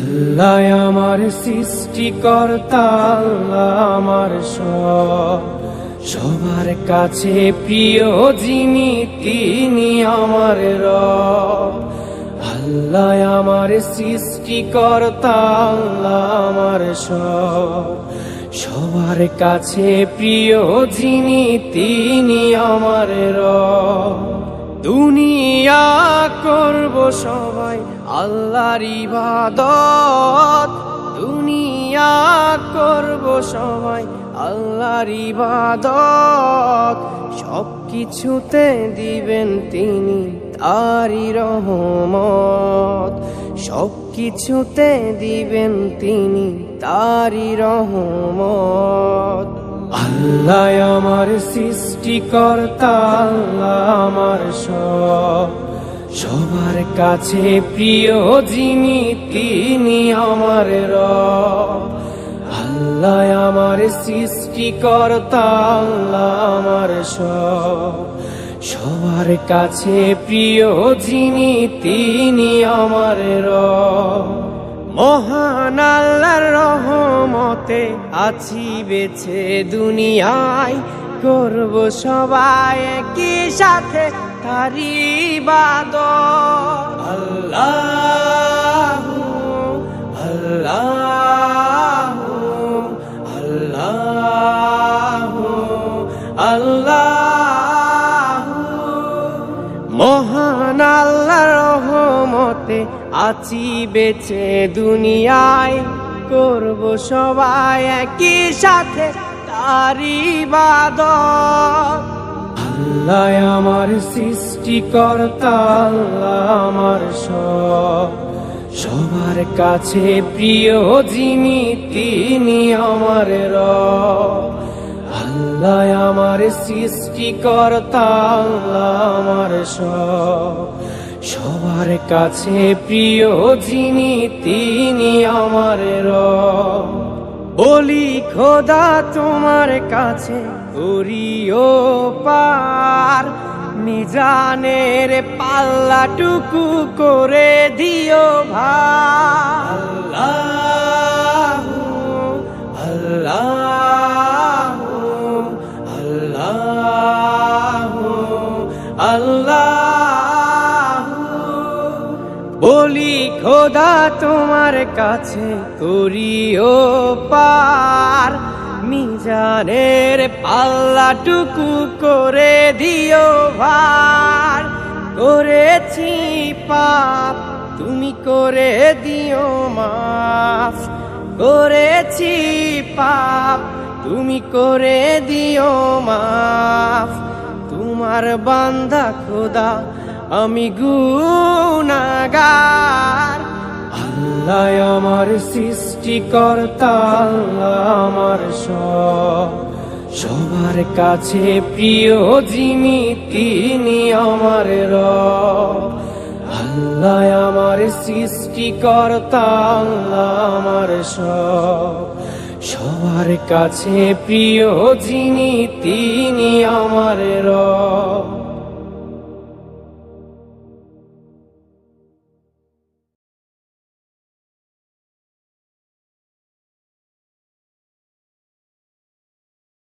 আল্লাহ আমার সৃষ্টিকর্তা, আল্লাহ আমার সব। সবার কাছে প্রিয় যিনি, তিনি আমার রব। আল্লাহ আমার সৃষ্টিকর্তা, আল্লাহ আমার সব। সবার কাছে প্রিয় যিনি, তিনি আমার রব। দুনিয়া করব সবাই আল্লাহর ইবাদত দুনিয়া করব সবাই আল্লাহর ইবাদত। সব কিছুতে দিবেন তিনি তারি রহমত। সব কিছুতে দিবেন তিনি তারি রহমত। আল্লাহ আমার সৃষ্টিকর্তা, আল্লাহ আমার সব। সবার কাছে প্রিয় যিনি, তিনি আমার র আল্লাহ আমার সৃষ্টিকর্তা, আল্লাহ আমার সব। সবার কাছে প্রিয় যিনি, তিনি আমার রব। মহান আল্লাহর রহমতে আছি বেছে দুনিয়ায়। করব সবাই কি সাথে তারি বাদ আল্লাহ আল্লাহ আল্লাহ আল্লাহ মহান আল্লাহ রহমতে আছি বেছে দুনিয়ায়। করব সবাই একই সাথে তারি বাদ আল্লাহ আমার সৃষ্টিকর্তা, আল্লাহ আমার সব। সবার কাছে প্রিয় যিনি, তিনি আমার র আল্লাহ আমার সৃষ্টিকর্তা, আল্লাহ আমার সবার কাছে প্রিয় যিনি, তিনি আমার রব। বলি, খোদা তোমার কাছে করিও পার। মিজানের পাল্লাটুকু করে দিও ভাই আল্লাহ। বলি, খোদা তোমার কাছে করিও পার। মিজানের পাল্লাটুকু করে দিও ভার। করেছি পাপ, তুমি করে দিও মাফ। করেছি পাপ, তুমি করে দিও মাফ। তোমার বান্দা খোদা, আমি গুনাগার। আল্লাহ আমার সৃষ্টিকর্তা, আল্লাহ আমার সব। সবার কাছে প্রিয় যিনি, তিনি আমার রব। আল্লাহ আমার সৃষ্টিকর্তা, আল্লাহ আমার সব। সবার কাছে প্রিয় যিনি, তিনি আমার